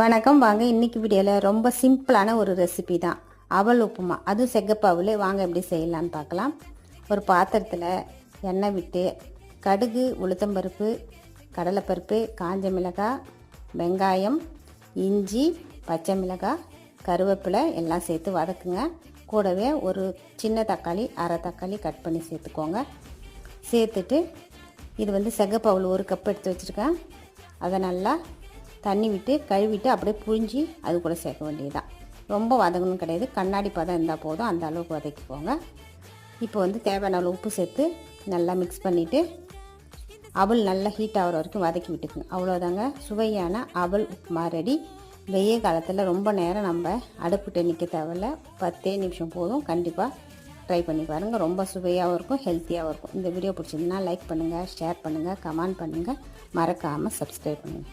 வணக்கம். வாங்க இன்னைக்கு வீடியோவில் ரொம்ப சிம்பிளான ஒரு ரெசிபி தான். அவல் உப்புமா. அதுவும் செகப்பாவில். வாங்க எப்படி செய்யலான்னு பார்க்கலாம். ஒரு பாத்திரத்தில் எண்ணெய் விட்டு கடுகு உளுத்தம்பருப்பு கடலைப்பருப்பு காஞ்ச மிளகாய் வெங்காயம் இஞ்சி பச்சை மிளகாய் கருவேப்பிலை எல்லாம் சேர்த்து வதக்குங்க. கூடவே ஒரு சின்ன தக்காளி அரை தக்காளி கட் பண்ணி சேர்த்துக்கோங்க. சேர்த்துட்டு இது வந்து செகப்பு ஒரு கப் எடுத்து வச்சுருக்கேன். அதை நல்லா தண்ணி விட்டு கழுவிட்டு அப்படியே புழிஞ்சி அது கூட சேர்க்க வேண்டியதுதான். ரொம்ப வதங்கணும் கிடையாது. கண்ணாடி பதம் இருந்தால் போதும். அந்த அளவுக்கு வதக்கிக்கோங்க. இப்போ வந்து தேவையான அளவு உப்பு சேர்த்து நல்லா மிக்ஸ் பண்ணிவிட்டு அவள் நல்லா ஹீட் ஆகிற வரைக்கும் வதக்கி விட்டுக்குங்க. அவ்வளோதாங்க சுவையான அவல் உப்புமா ரெடி வெய்ய காலத்தில் ரொம்ப நேரம் நம்ம அடுப்புட்டு நிற்க தேவையில்ல. பத்தே நிமிஷம் போதும். கண்டிப்பாக ட்ரை பண்ணி பாருங்கள் ரொம்ப சுவையாகவும் இருக்கும் ஹெல்த்தியாகவும் இருக்கும். இந்த வீடியோ பிடிச்சிருந்தா லைக் பண்ணுங்கள் ஷேர் பண்ணுங்கள் கமெண்ட் பண்ணுங்கள் மறக்காமல் சப்ஸ்கிரைப் பண்ணுங்கள்